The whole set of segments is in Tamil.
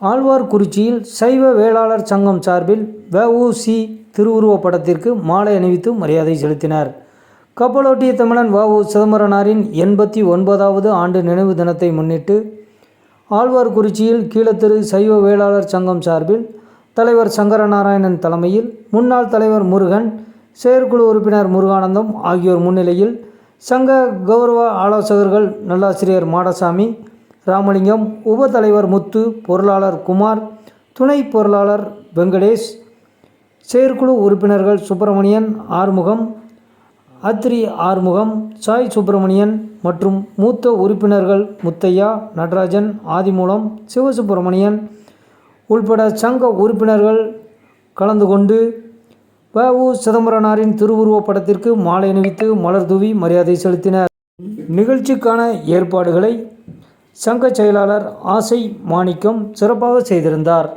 ஆழ்வார்குறிச்சியில் சைவ வேளாளர் சங்கம் சார்பில் வஉசி திருவுருவப் படத்திற்கு மாலை அணிவித்து மரியாதை செலுத்தினர். கப்பலோட்டிய தமிழன் வஉ சிதம்பரனாரின் எண்பத்தி ஒன்பதாவது ஆண்டு நினைவு தினத்தை முன்னிட்டு ஆழ்வார்குறிச்சியில் கீழத்திரு சைவ வேளாளர் சங்கம் சார்பில் தலைவர் சங்கரநாராயணன் தலைமையில் முன்னாள் தலைவர் முருகன் செயற்குழு உறுப்பினர் முருகானந்தம் ஆகியோர் முன்னிலையில் சங்க கௌரவ ஆலோசகர்கள் நல்லாசிரியர் மாடசாமி ராமலிங்கம் உப தலைவர் முத்து பொருளாளர் குமார் துணை பொருளாளர் வெங்கடேஷ் செயற்குழு உறுப்பினர்கள் சுப்பிரமணியன் ஆறுமுகம் அத்ரி ஆறுமுகம் சாய் சுப்பிரமணியன் மற்றும் மூத்த உறுப்பினர்கள் முத்தையா நடராஜன் ஆதிமூலம் சிவசுப்பிரமணியன் உள்பட சங்க உறுப்பினர்கள் கலந்து கொண்டு வஉ சிதம்பரனாரின் திருவுருவப் படத்திற்கு மாலை அணிவித்து மலர் தூவி மரியாதை செலுத்தினர். நிகழ்ச்சிக்கான ஏற்பாடுகளை சங்க செயலாளர் ஆசை மாணிக்கம் சிறப்பாக செய்திருந்தார்.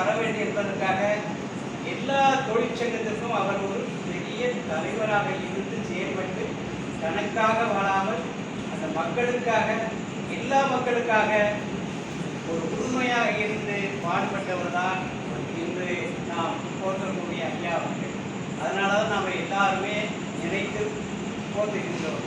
வர வேண்டும் என்பதற்காக எல்லா தொழிற்சங்கத்திற்கும் அவர் ஒரு பெரிய தலைவராக இருந்து செயல்பட்டு தனக்காக வாழாமல் அந்த மக்களுக்காக எல்லா மக்களுக்காக ஒரு உண்மையாக இருந்து பாடுபட்டவர் தான் இன்று நாம் போற்றக்கூடிய ஐயா அவர்கள். அதனால தான் நாம் எல்லாருமே நினைத்து போற்றுகின்றோம்.